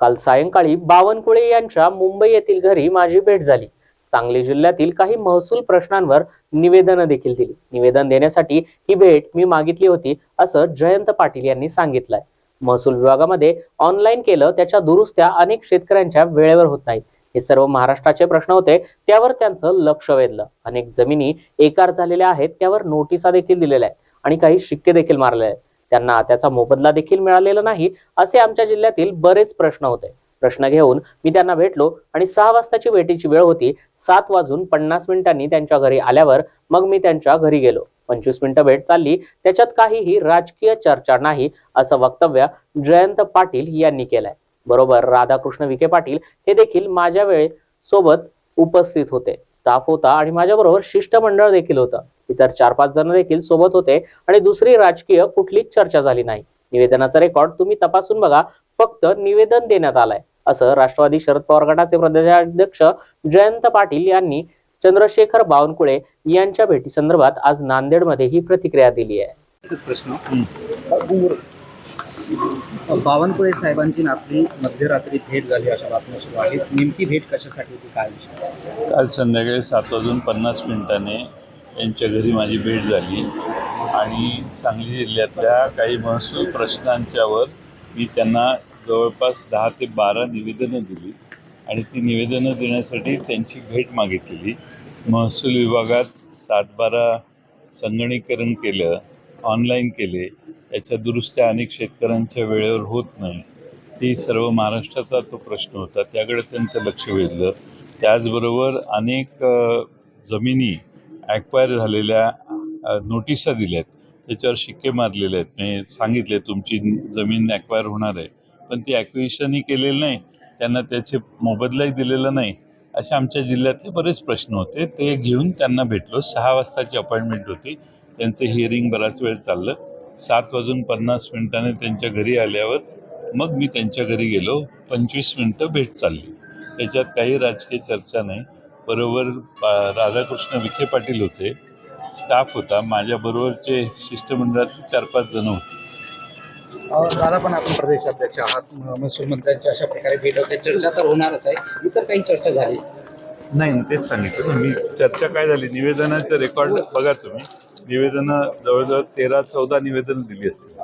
काल सायंकाळी बावनकुळे यांच्या मुंबई येथील घरी माझी भेट झाली. सांगली जिल्ह्यातील काही महसूल प्रश्नांवर निवेदनं देखील दिली. निवेदन देण्यासाठी ही भेट मी मागितली होती असं जयंत पाटील यांनी सांगितलंय. महसूल विभागामध्ये ऑनलाईन केलं त्याच्या दुरुस्त्या अनेक शेतकऱ्यांच्या वेळेवर होत नाहीत. हे सर्व महाराष्ट्राचे प्रश्न होते त्यावर त्यांचं लक्ष वेधलं. अनेक जमिनी एकार झालेल्या आहेत त्यावर नोटिसा देखील दिलेल्या आहेत आणि काही शिक्के देखील मारले आहेत. त्यांना त्याचा मोबदला देखील मिळालेला नाही असे आमच्या जिल्ह्यातील बरेच प्रश्न होते. प्रश्न घेऊन मी त्यांना भेटलो आणि सहा वाजताची भेटीची वेळ होती. सात वाजून पन्नास मिनिटांनी त्यांच्या घरी आल्यावर मग मी त्यांच्या घरी गेलो. पंचवीस मिनिटं भेट चालली. त्याच्यात काहीही राजकीय चर्चा नाही असं वक्तव्य जयंत पाटील यांनी केलंय. बरोबर राधाकृष्ण विखे पाटील हे देखील माझ्या वेळे सोबत उपस्थित होते. स्टाफ होता आणि माझ्याबरोबर शिष्टमंडळ देखील होतं. इतर चार पाच जण देखील सोबत होते आणि दुसरी राजकीय कुठलीच चर्चा झाली नाही. निवेदनाचा रेकॉर्ड तुम्ही तपासून बघा फक्त निवेदन देण्यात आलंय असं राष्ट्रवादी शरद पवार गटाचे प्रदेशाध्यक्ष जयंत पाटील यांनी चंद्रशेखर बावनकुळे यांच्या भेटी संदर्भात आज नांदेडमध्ये ही प्रतिक्रिया दिली आहे. प्रश्न. बावनकुळे साहेबांची आपली मध्यरात्री भेट झाली अशा बातम्या सुरू आहेत. नेमकी भेट कशासाठी होती? काय विषय? काल संध्याकाळी सात वाजून पन्नास मिनिटाने यांच्या घरी माझी भेट झाली. आणि सांगली जिल्ह्यातल्या काही महसूल प्रश्नांच्यावर मी त्यांना जवळपास दहा ते बारा निवेदनं दिली. आणि ती निवेदनं देण्यासाठी त्यांची भेट मागितलेली. महसूल विभागात सातबारा संगणीकरण केलं ऑनलाईन केले. याच्या दुरुस्त्या अनेक शेतकऱ्यांच्या वेळेवर होत नाही. ती सर्व महाराष्ट्राचा तो प्रश्न होता. त्याकडे त्यांचं लक्ष वेधलं. त्याचबरोबर अनेक जमिनी ॲक्वायर झालेल्या नोटिसा दिल्या आहेत त्याच्यावर शिक्के मारलेले आहेत. मी सांगितले तुमची जमीन ॲक्वायर होणार आहे. पण ती ॲक्विशनही केलेली नाही. त्यांना त्याचे मोबदलाही दिलेला नाही. असे आमच्या जिल्ह्यातले बरेच प्रश्न होते. ते घेऊन त्यांना भेटलो. सहा वाजताची अपॉइंटमेंट होती. त्यांचं हिअरिंग बराच वेळ चाललं. सात वाजून पन्नास मिनिटाने त्यांच्या घरी आल्यावर मग मी त्यांच्या घरी गेलो. पंचवीस मिनटं भेट चालली. त्याच्यात काही राजकीय चर्चा नाही. बरोबर राधाकृष्ण विखे पाटील होते. स्टाफ होता. माझ्याबरोबरचे शिष्टमंडळातले चार पाच जण होते. दादा पण आपण प्रदेशाध्यक्ष आहात. म- महसूल मंत्र्यांची अशा प्रकारे भेट होते. चर्चा तर होणारच आहे. इतर काही चर्चा झाली? नाही तेच सांगितलं ना. मी चर्चा काय झाली? निवेदनाचं रेकॉर्ड बघा तुम्ही. निवेदनं जवळजवळ तेरा चौदा निवेदनं दिली असतील.